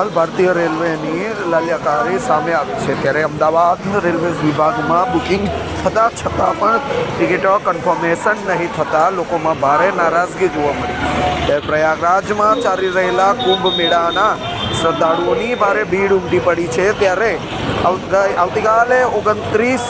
હાલ ભારતીય રેલવેની લલિયાકારી સામે આવી છે. ત્યારે અમદાવાદ રેલવે વિભાગમાં બુકિંગ થતાં છતાં પણ ટિકિટો કન્ફર્મેશન નહીં થતાં લોકોમાં ભારે નારાજગી જોવા મળી. પ્રયાગરાજમાં ચાલી રહેલા કુંભ મેળાના શ્રદ્ધાળુઓની ભારે ભીડ ઉમટી પડી છે ત્યારે આવતીકાલે ઓગણત્રીસ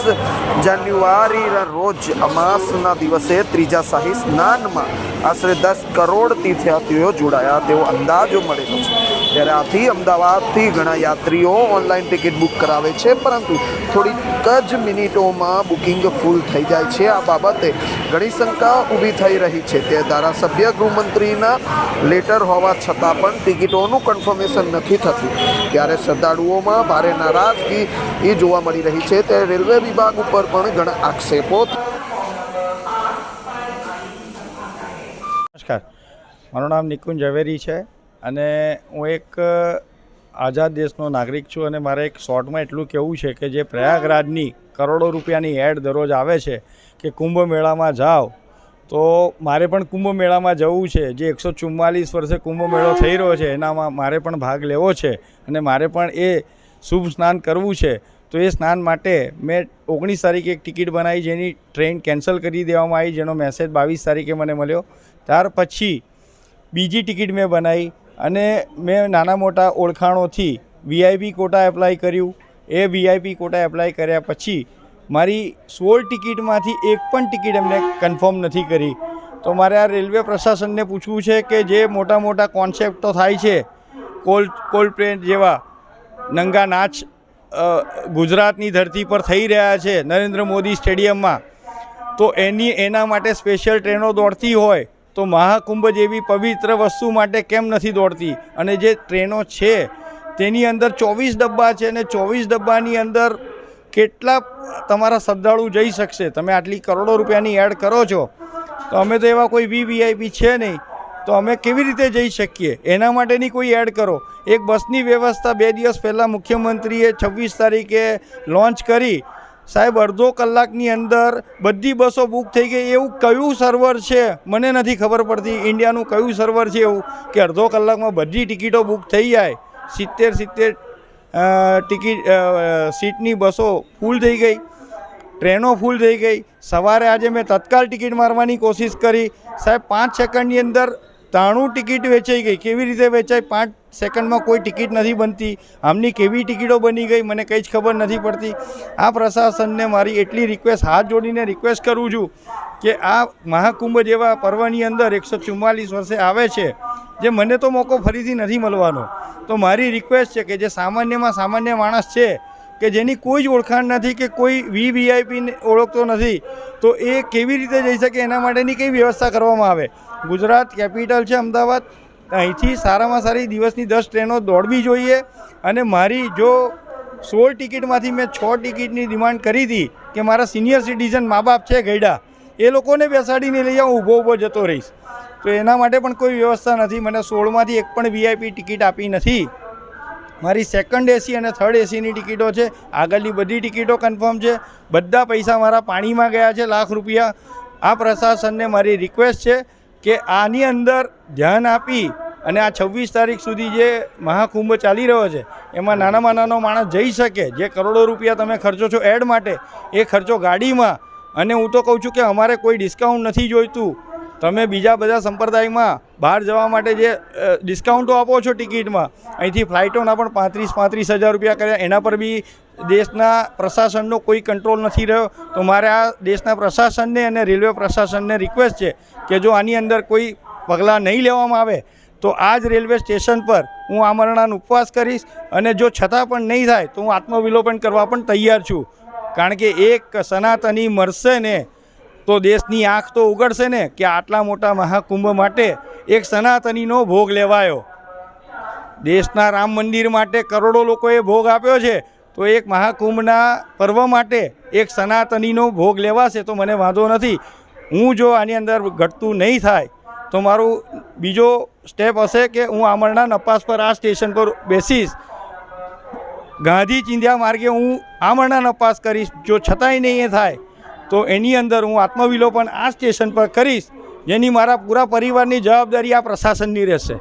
જાન્યુઆરીના રોજ અમાસના દિવસે ત્રીજા શાહી સ્નાનમાં આશરે દસ કરોડ તીર્થયાત્રીઓ જોડાયા. તેવો અંદાજો મળેલો છે. ત્યારે આથી અમદાવાદથી ઘણા યાત્રીઓ ઓનલાઈન ટિકિટ બુક કરાવે છે, પરંતુ થોડીક જ મિનિટોમાં બુકિંગ ફૂલ થઈ જાય છે. આ બાબતે ઘણી શંકા ઊભી થઈ રહી છે. તે ધારાસભ્ય ગૃહમંત્રીના લેટર હોવા છતાં પણ ટિકિટોનું કન્ફર્મેશન નથી થતી. ત્યારે શ્રદ્ધાળુઓમાં ભારે નારાજગી એ જોવા મળી રહી છે. ત્યારે રેલવે વિભાગ ઉપર પણ ઘણા આક્ષેપો નમસ્કાર. મારું નામ નિકુંજ ઝવેરી છે અને હું એક આઝાદ દેશનો નાગરિક છું અને મારે એક શોર્ટમાં એટલું કહેવું છે કે જે પ્રયાગરાજની કરોડો રૂપિયાની એડ દરરોજ આવે છે કે કુંભ મેળામાં જાઓ તો મારે પણ કુંભ મેળામાં જવું છે. જે એકસો ચુમ્માલીસ વર્ષે કુંભ મેળો થઈ રહ્યો છે, એનામાં મારે પણ ભાગ લેવો છે અને મારે પણ એ શુભ સ્નાન કરવું છે. તો એ સ્નાન માટે મેં ઓગણીસ તારીખે એક ટિકિટ બનાવી, જેની ટ્રેન કેન્સલ કરી દેવામાં આવી, જેનો મેસેજ બાવીસ તારીખે મને મળ્યો. ત્યાર પછી બીજી ટિકિટ મેં બનાવી અને મેં નાના મોટા ઓળખાણોથી વીઆઈપી કોટા એપ્લાય કર્યું. એ વીઆઈપી કોટા એપ્લાય કર્યા પછી મારી સોળ ટિકિટમાંથી એક પણ ટિકિટ એમને કન્ફર્મ નથી કરી. તો મારે આ રેલવે પ્રશાસનને પૂછવું છે કે જે મોટા મોટા કોન્સેપ્ટો થાય છે, કોલ કોલ પ્લેન જેવા, નંગા નાચ ગુજરાતની ધરતી પર થઈ રહ્યા છે, નરેન્દ્ર મોદી સ્ટેડિયમમાં, તો એની, એના માટે સ્પેશિયલ ટ્રેનો દોડતી હોય, તો મહાકુંભ જેવી પવિત્ર વસ્તુ માટે કેમ નથી દોડતી? અને જે ટ્રેનો છે, તેની અંદર ચોવીસ ડબ્બા છે અને ચોવીસ ડબ્બાની અંદર કેટલા તમારા શ્રદ્ધાળુ જઈ શકશે? તમે આટલી કરોડો રૂપિયાની એડ કરો છો. તો અમે તો એવા કોઈ વીવીઆઈપી છે નહીં. તો અમે કેવી રીતે જઈ શકીએ? એના માટેની કોઈ એડ કરો. એક બસની વ્યવસ્થા બે દિવસ પહેલાં મુખ્યમંત્રીએ છવ્વીસ તારીખે લોન્ચ કરી. સાહેબ, અડધો કલાકની અંદર બધી બસો બુક થઈ ગઈ. એવું કયું સર્વર છે? મને નથી ખબર પડતી. ઇન્ડિયાનું કયું સર્વર છે એવું? કે અડધો કલાકમાં બધી ટિકિટો બુક થઈ જાય. સિત્તેર સિત્તેર ટિકિટ સીટની બસો ફૂલ થઈ ગઈ, ટ્રેનો ફૂલ થઈ ગઈ. સવારે આજે મેં તત્કાલ ટિકિટ મારવાની કોશિશ કરી. સાહેબ, પાંચ સેકન્ડની અંદર ત્રાણું ટિકિટ વેચાઈ ગઈ. કેવી રીતે વેચાય? પાંચ સેકન્ડમાં કોઈ ટિકિટ નથી બનતી. આમની કેવી ટિકિટો બની ગઈ? મને કંઈ જ ખબર નથી પડતી. આ પ્રશાસનને મારી એટલી રિક્વેસ્ટ હાથ જોડીને રિક્વેસ્ટ કરું છું કે આ મહાકુંભ જેવા પર્વની અંદર એકસો ચુમ્માલીસ વર્ષે આવે છે. જે મને તો મોકો ફરીથી નથી મળવાનો. તો મારી રિક્વેસ્ટ છે કે જે સામાન્યમાં સામાન્ય માણસ છે, કે જેની કોઈ જ ઓળખાણ નથી કે કોઈ વી વીઆઈપીને ઓળખતો નથી, તો એ કેવી રીતે જઈ શકે એના માટેની કઈ વ્યવસ્થા કરવામાં આવે? ગુજરાત કેપિટલ છે અમદાવાદ. અહીંથી સારામાં સારી દિવસની દસ ટ્રેનો દોડવી જોઈએ અને મારી જો સોળ ટિકિટમાંથી મેં છ ટિકિટની ડિમાન્ડ કરી હતી કે મારા સિનિયર સિટીઝન મા બાપ છે ગયડા, એ લોકોને બેસાડીને લઈ આવું ઊભો ઊભો જતો રહીશ. તો એના માટે પણ કોઈ વ્યવસ્થા નથી. મને સોળમાંથી એક પણ વીઆઈપી ટિકિટ આપી નથી. મારી સેકન્ડ એસી અને થર્ડ એસીની ટિકિટો છે. આગળની બધી ટિકિટો કન્ફર્મ છે. બધા પૈસા મારા પાણીમાં ગયા છે, લાખ રૂપિયા. આ પ્રશાસનને મારી રિક્વેસ્ટ છે કે આની અંદર ધ્યાન આપી અને આ છવ્વીસ તારીખ સુધી જે મહાકુંભ ચાલી રહ્યો છે, એમાં નાનામાં નાનો માણસ જઈ શકે. જે કરોડો રૂપિયા તમે ખર્ચો છો એડ માટે, એ ખર્ચો ગાડીમાં. અને હું તો કહું છું કે અમારે કોઈ ડિસ્કાઉન્ટ નથી જોઈતું. તમે બીજા બધા સંપ્રદાયમાં બહાર જવા માટે જે ડિસ્કાઉન્ટો આપો છો ટિકિટમાં, અહીંથી ફ્લાઇટોના પણ પાંત્રીસ પાંત્રીસ હજાર રૂપિયા કર્યા. એના પર બી દેશના પ્રશાસનનો કોઈ કંટ્રોલ નથી રહ્યો. તો મારે આ દેશના પ્રશાસનને અને રેલવે પ્રશાસનને રિક્વેસ્ટ છે કે જો આની અંદર કોઈ પગલાં નહીં લેવામાં આવે, તો આ જ રેલવે સ્ટેશન પર હું આમરણાનો ઉપવાસ કરીશ અને જો છતાં પણ નહીં થાય, તો હું આત્મવિલોપન કરવા પણ તૈયાર છું. કારણ કે એક સનાતની મરશે ને તો દેશની આંખ તો ઉગડશે ને કે આટલા મોટા મહાકુંભ માટે એક સનાતનીનો ભોગ લેવાયો. દેશના રામ મંદિર માટે કરોડો લોકોએ ભોગ આપ્યો છે. તો એક મહાકુંભના પર્વ માટે એક સનાતનીનો ભોગ લેવાશે તો મને વાંધો નથી. હું જો આની અંદર ઘટતું નહીં થાય, તો મારું બીજો સ્ટેપ હશે કે હું આમરણા નપાસ પર આ સ્ટેશન પર બેસીશ. ગાંધી ચિંધ્યા માર્ગે હું આમરણા નપાસ કરીશ. જો છતાંય નહીં એ થાય તો એની અંદર હું આત્મવિલોપન આ સ્ટેશન પર કરીશ, જેની મારા પૂરા પરિવારની જવાબદારી આ પ્રશાસનની રહેશે.